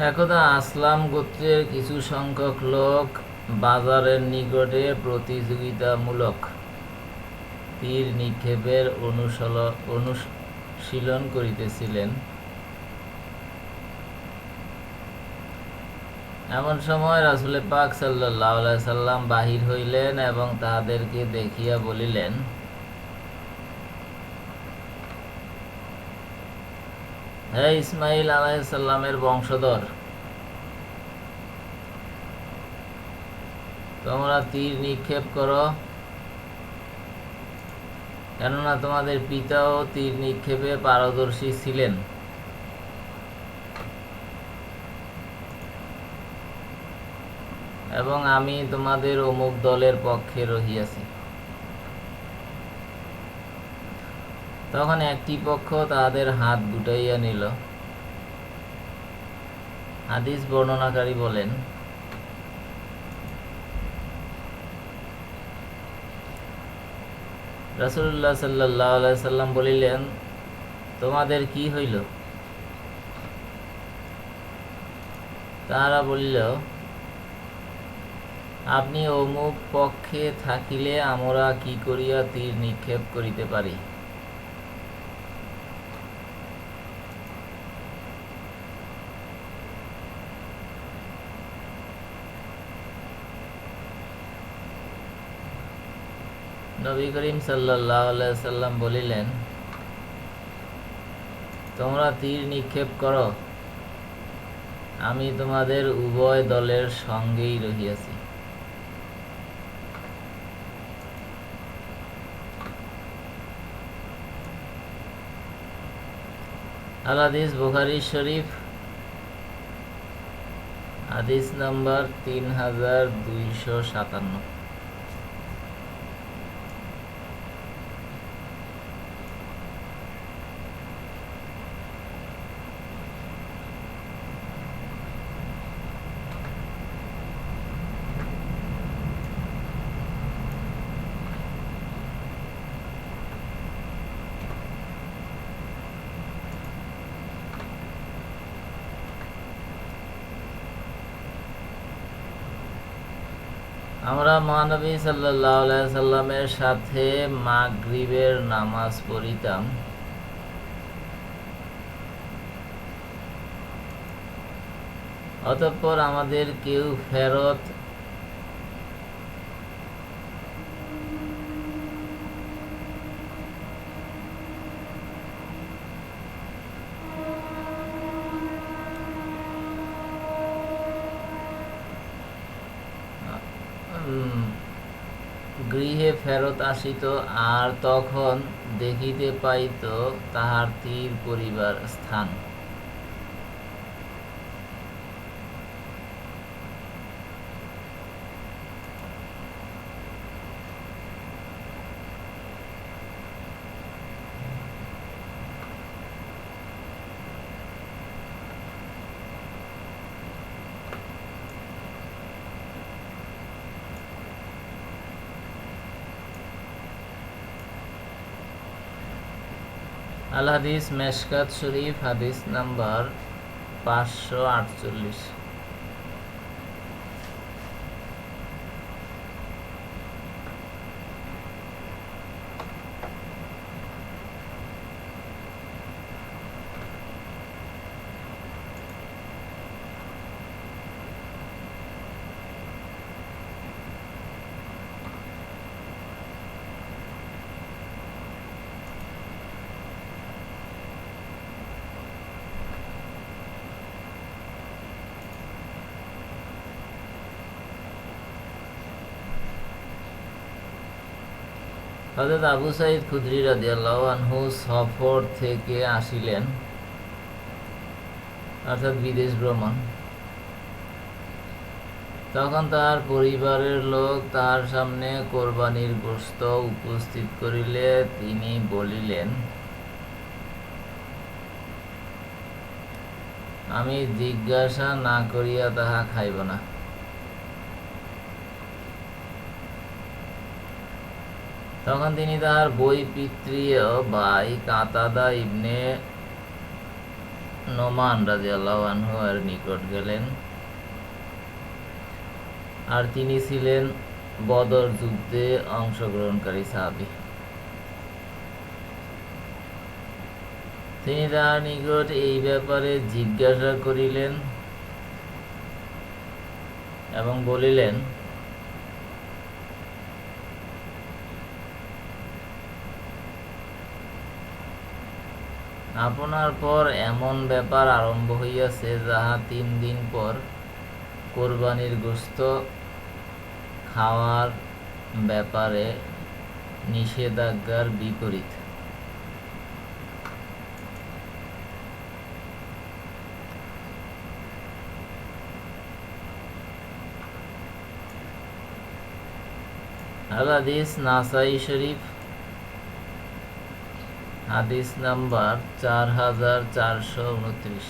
একদা আসলাম গোত্রের কিছু সংখ্যক লোক বাজারের নিকটে প্রতিযোগিতামূলক তীর নিক্ষেপের অনুশল, অনুশীলন করিতেছিলেন। এমন সময় রাসুল পাক সাল্লাহ সাল্লাম বাহির হইলেন এবং তাহাদেরকে দেখিয়া বলিলেন হে ইসমাইল আলাইসাল্লামের বংশধর, তোমরা তীর নিক্ষেপ করো। কেননা তোমাদের পিতাও তীর নিক্ষেপে পারদর্শী ছিলেন। এবং আমি তোমাদের অমুক দলের পক্ষে রহিয়াছি। তখন একটি পক্ষ তাদের হাত গুটাইয়া নিল। হাদিস বর্ণনাকারী বলেন রাসুল্লাহ সাল্লাহ সাল্লাম বলিলেন, তোমাদের কি হইল? তাহারা বলিল, আপনি অমুক পক্ষে থাকিলে আমরা কি করিয়া তীর নিক্ষেপ করিতে পারি? নবী করিম সাল্লাম বলিলেন, তোমরা তীর নিক্ষেপ করো। আমি তোমাদের উভয় দলের সঙ্গেই রহিয়াছি। আলাদিস বুখারি শরীফ, হাদিস নাম্বার তিন হাজার দুইশো সাতান্ন। আমরা মহানবী সাল্লাহ সাল্লামের সাথে মাগরিবের নামাজ পড়িতাম। অতঃপর আমাদের কেউ ফেরত গৃহে ফেরত আসিত আর তখন দেখিতে পাইত তাহার তীর পরিবার স্থান। আল হাদিস মেশকাত শরীফ হাদিস নাম্বার পাঁচশো আটচল্লিশ। হজরত আবু সাইদ খুদরি রাদিয়াল্লাহু আনহু সফর থেকে আসিলেন, অর্থাৎ বিদেশ ভ্রমণ। তখন তার পরিবারের লোক তার সামনে কোরবানির গোস্ত উপস্থিত করিলে তিনি বলিলেন, আমি জিজ্ঞাসা না করিয়া তাহা খাইব না। তখন তিনি তাহার বই পিতৃয় ভাই কাতাদা ইবনে নোমান রাজি আল্লাহ এর নিকট গেলেন। আর তিনি ছিলেন বদর যুদ্ধে অংশগ্রহণকারী সাহাবী। তিনি তার নিকট এই ব্যাপারে জিজ্ঞাসা করিলেন এবং বলিলেন আপনার পর এমন ব্যাপার আরম্ভ হইয়াছে যাহা তিন দিন পর কোরবানির গোস্ত খাওয়ার ব্যাপারে নিষেধাজ্ঞার বিপরীত। হাদিস নাসাই শরীফ হাদিস নাম্বার চার হাজার চারশো উনত্রিশ।